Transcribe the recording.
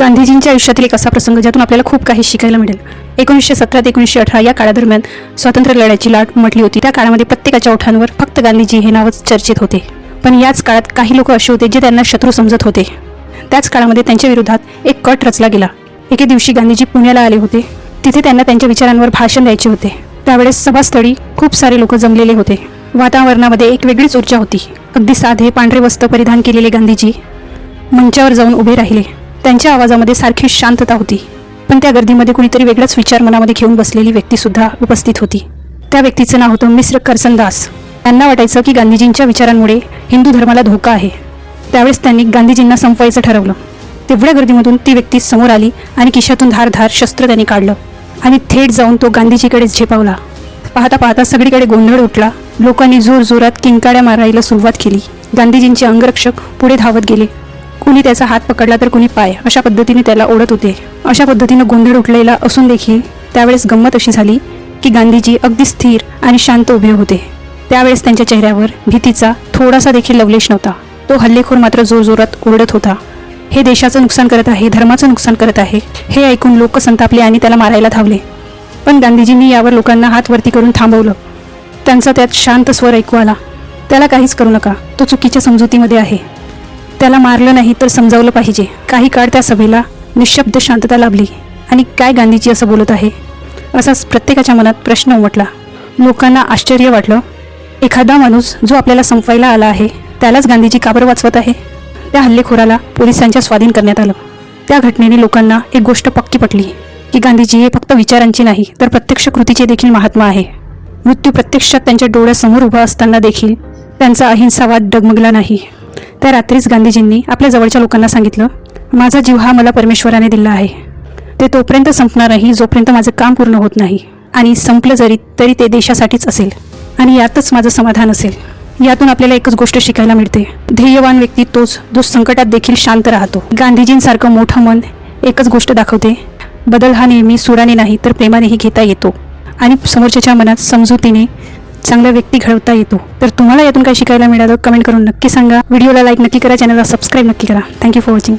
गांधीजींच्या आयुष्यातील एक असा प्रसंग ज्यातून आपल्याला खूप काही शिकायला मिळेल. एकोणीसशे सतरा ते एकोणीसशे अठरा या काळादरम्यान स्वातंत्र्य लढ्याची लाट म्हटली होती. त्या काळामध्ये प्रत्येकाच्या ओठांवर फक्त गांधीजी हे नावच चर्चेत होते. पण याच काळात काही लोक असे होते जे त्यांना शत्रू समजत होते. त्याच काळामध्ये त्यांच्या विरोधात एक कट रचला गेला. एके दिवशी गांधीजी पुण्याला आले होते. तिथे त्यांना त्यांच्या विचारांवर भाषण द्यायचे होते. त्यावेळेस सभास्थळी खूप सारे लोक जमलेले होते. वातावरणामध्ये एक वेगळीच ऊर्जा होती. अगदी साधे पांढरे वस्त्र परिधान केलेले गांधीजी मंचावर जाऊन उभे राहिले. त्यांच्या आवाजामध्ये सारखी शांतता होती. पण त्या गर्दीमध्ये कुणीतरी वेगळाच विचार मनामध्ये घेऊन बसलेली व्यक्तीसुद्धा उपस्थित होती. त्या व्यक्तीचं नाव होतं मिश्र करसनदास. त्यांना वाटायचं की गांधीजींच्या विचारांमुळे हिंदू धर्माला धोका आहे. त्यावेळेस त्यांनी गांधीजींना संपवायचं ठरवलं. तेवढ्या गर्दीमधून ती व्यक्ती समोर आली आणि खिशातून धारधार शस्त्र त्यांनी काढलं आणि थेट जाऊन तो गांधीजीकडे झेपावला. पाहता पाहता सगळीकडे गोंधळ उठला. लोकांनी जोर जोरात किंकाड्या मारायला सुरुवात केली. गांधीजींचे अंगरक्षक पुढे धावत गेले. कुणी त्याचा हात पकडला तर कुणी पाय अशा पद्धतीने त्याला ओढत होते. अशा पद्धतीनं गोंधळ उठलेला असून देखील त्यावेळेस गंमत अशी झाली की गांधीजी अगदी स्थिर आणि शांत उभे होते. त्यावेळेस त्यांच्या चेहऱ्यावर भीतीचा थोडासा देखील लवलेश नव्हता. तो हल्लेखोर मात्र जोरजोरात ओरडत होता. हे देशाचं नुकसान करत आहे धर्माचं नुकसान करत आहे हे ऐकून लोक संतापले आणि त्याला मारायला धावले. पण गांधीजींनी यावर लोकांना हात वरती करून थांबवलं. त्यांचा त्यात शांत स्वर ऐकू आला. त्याला काहीच करू नका. तो चुकीच्या समजुतीमध्ये आहे. त्याला मारलं नाही तर समजावलं पाहिजे. काही काळ त्या सभेला निशब्द शांतता लाभली. आणि काय गांधीजी असं बोलत आहे? असाच प्रत्येकाच्या मनात प्रश्न उमटला. लोकांना आश्चर्य वाटलं. एखादा माणूस जो आपल्याला संपवायला आला आहे त्यालाच गांधीजी काबर वाचवत आहे? त्या हल्लेखोराला पोलिसांच्या स्वाधीन करण्यात आलं. त्या घटनेने लोकांना एक गोष्ट पक्की पटली की गांधीजी हे फक्त विचारांची नाही तर प्रत्यक्ष कृतीचे देखील महात्मा आहे. मृत्यू प्रत्यक्षात त्यांच्या डोळ्यासमोर उभा असताना देखील त्यांचा अहिंसावाद डगमगला नाही. त्या रात्रीच गांधीजींनी आपल्या जवळच्या लोकांना सांगितलं माझा जीव हा मला परमेश्वराने दिला आहे. ते तोपर्यंत संपणार नाही जोपर्यंत माझं काम पूर्ण होत नाही. आणि संपलं जरी तरी ते देशासाठीच असेल. आणि यातच माझं समाधान असेल. यातून आपल्याला एकच गोष्ट शिकायला मिळते. ध्येयवान व्यक्ती तोच जो संकटात देखील शांत राहतो. गांधीजींसारखं मोठं मन एकच गोष्ट दाखवते बदल हा नेहमी सुराने नाही तर प्रेमानेही घेता येतो. आणि समोरच्याच्या मनात समजुतीने चांगल्या व्यक्ती घडवता येतो. तर तुम्हाला यातून काय शिकायला मिळालं कमेंट करून नक्की सांगा. व्हिडिओला लाईक नक्की करा चॅनलला सबस्क्राईब नक्की करा. Thank you for watching